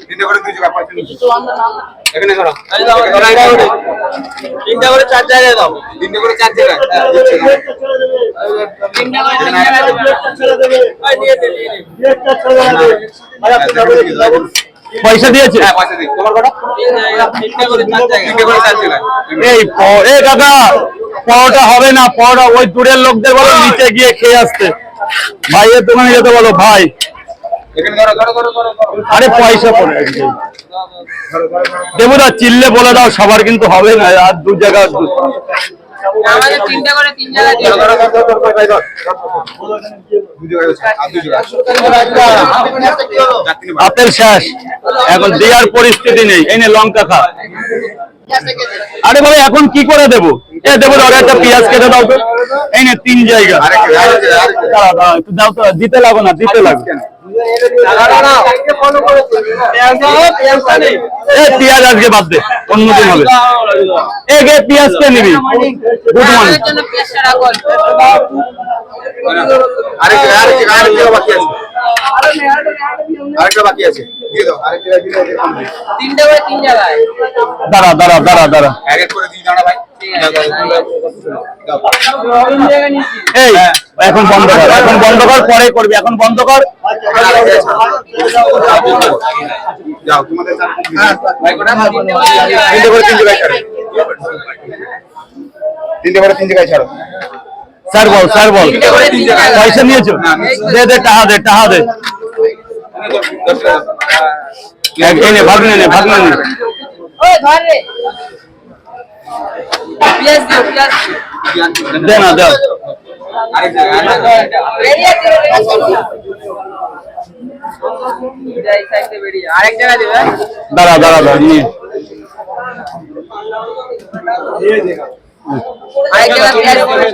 তিনটে করে দুই জায়গায় পয়সা এখানে ধরো তিনটা করে চার জায়গায় দাও। তিনটে করে চার জায়গায় হ্যাঁ, পয়সা দিয়েছে। হ্যাঁ এই এ পরোটা হবে না পরোটা ওই দূরের লোকদের বলো নিচে গিয়ে খেয়ে আসতে। ভাইয়ের দোকানে যেতে বলো ভাই। আরে পয়সা পড়ে। দেবুদা চিল্লে বলে দাও সবার কিন্তু হবে না আর দু জায়গা দাও। হাতের শেষ এখন দেওয়ার পরিস্থিতি নেই এই নে লঙ্কা খা আরে ভাই এখন কি করে দেবো এ দেবো ওরা একটা পেঁয়াজ কেটে দাও তো এই নে তিন জায়গা দাও তো দিতে লাগো না দিতে লাগো এ আজকে বাদ দে নিবি? গুড আরেকটা বাকি আছে। আরেকটা বাকি আছে। দাঁড়া দাঁড়া দাঁড়া দাঁড়া। এই এখন বন্ধ কর এখন বন্ধ কর পরে করবি এখন বন্ধ কর। যাও তোমাদের চার ভাই কোটা? তিনটে করে তিন জায়গায় ছাড়ো তিনটে করে তিন জায়গায় ছাড়ো। Sir ball sir ball. তিনটে করে তিন জায়গায়। পয়সা নিয়েছো? দে দে টাহা দে টাহা দে। দশ টাকা দাও। এক- এই নে ভাগনে নে ভাগনে নে ওই ধর রে পেঁয়াজ দিও পেঁয়াজ দিও দে না দাও আরেক জায়গায়, আরেক জায়গায়। বেরিয়ে দিও যাই সাইডে বেরিয়ে আরেক জায়গায় দিবে দাঁড়া দাঁড়া দাঁড়া নিয়ে আরেক জায়গায় পেঁয়াজ দিবে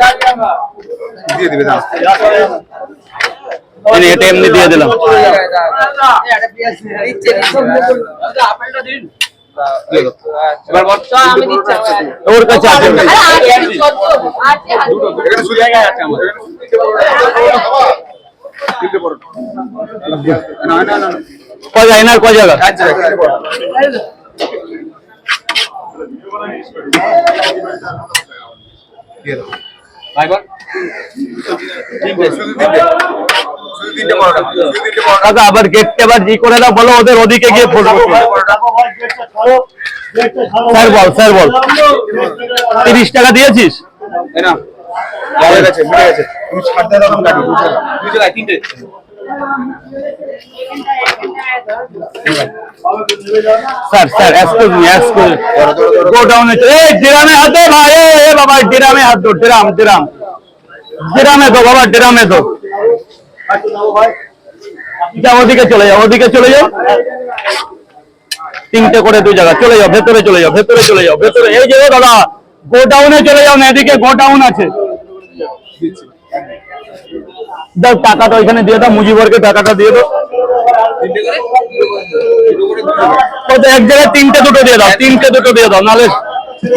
দিয়ে দিবে দাও এই এটা এমনি দিয়ে দিলাম। ওর কাছে আছে আছে আছে আছে। কয় যায় কয় জায়গা ভাই, বল। তিনটে শুধু কাকা আবার গেটটা আবার জি করে দাও বলো ওদের ওদিকে গিয়ে ফোটবো স্যার বল স্যার বল। তিরিশ টাকা দিয়েছিস? না sir sir excuse me excuse go down এই ড্রামে হাত ভাই এ এ বাবা ড্রামে হাত দো ড্রাম ড্রাম ড্রামে দো বাবা ড্রামে দো। যাও, ওদিকে চলে যাও, ওদিকে চলে যাও। তিনটে করে দুই জায়গা, চলে যাও, ভেতরে চলে যাও, ভেতরে চলে যাও, ভেতরে। এই যে দাদা, গোডাউনে চলে যাও না, এদিকে গোডাউন আছে। দাও টাকাটা ওইখানে দিয়ে দাও, মুজিবরকে টাকাটা দিয়ে দাও। এক জায়গায় তিনটে দুটো দিয়ে দাও, তিনটে দুটো দিয়ে দাও, নাহলে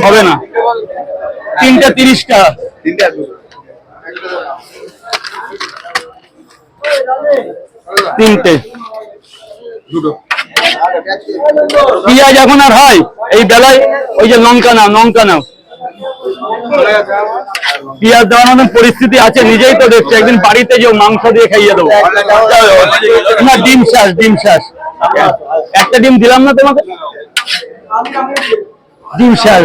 হবে না। তিনটে তিরিশ টাকা তিনটে তিনটে। পেঁয়াজ এখন আর হয় এই বেলায় ওই যে লঙ্কা নাও লঙ্কা নাও। পেঁয়াজ দেওয়ার মতন পরিস্থিতি আছে নিজেই তো দেখছি একদিন বাড়িতে যে মাংস দিয়ে খাইয়ে দেবো। না ডিম শ্বাস ডিম শ্বাস। একটা ডিম দিলাম না তোমাকে? ডিম শ্বাস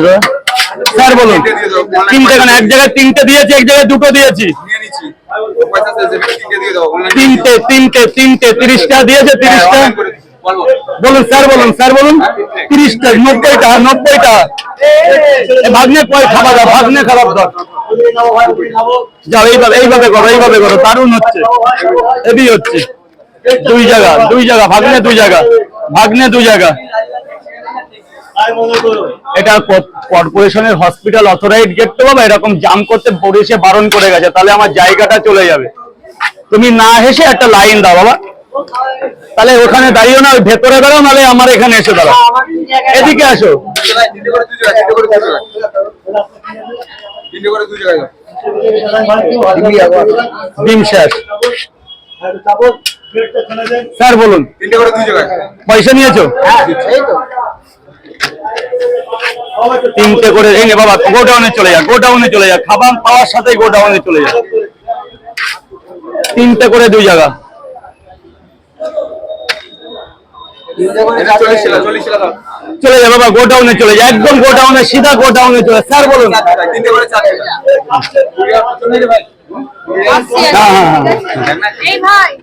স্যার বলুন তিনটে কেন? এক জায়গায় তিনটে দিয়েছি এক জায়গায় দুটো দিয়েছি নিয়ে নিচ্ছি পয়সা শেষ হবে, তিনটে তিনটে তিনটে তিরিশটা দিয়েছে তিরিশটা। বলুন স্যার বলুন স্যার বলুন। তিরিশটা নব্বই টাকা নব্বই টাকা ভাগ্নে কয় খাবার দাও ভাগ্নে খাবার দাও। যাও এইভাবে এইভাবে করো এইভাবে করো দারুণ হচ্ছে। এবি হচ্ছে। দুই জায়গা দুই জায়গা ভাগ্নে দুই জায়গা ভাগ্নে দুই জায়গা। এটা কর্পোরেশনের হসপিটাল অথরাইজ গেট তো বাবা এরকম জাম করতে পুলিশে বারণ করে গেছে তাহলে আমার জায়গাটা চলে যাবে। তুমি না হেসে একটা লাইন দাও বাবা। তাহলে ওখানে দাঁড়িয়ে না ভেতরে দাঁড়াও নাহলে আমার এখানে এসে দাঁড়াও। এদিকে আসো। ডিম শেষ। স্যার বলুন। পয়সা নিয়েছো? তিনটে করে এই বাবা গোডাউনে চলে যা গোডাউনে চলে যা খাবার পাওয়ার সাথে গোডাউনে চলে যা। তিনটে করে দুই জায়গা। চলে যা বাবা গোডাউনে চলে যা একদম গোডাউনে সিধা গোডাউনে চলে স্যার বলুন। হ্যাঁ, হ্যাঁ, হ্যাঁ।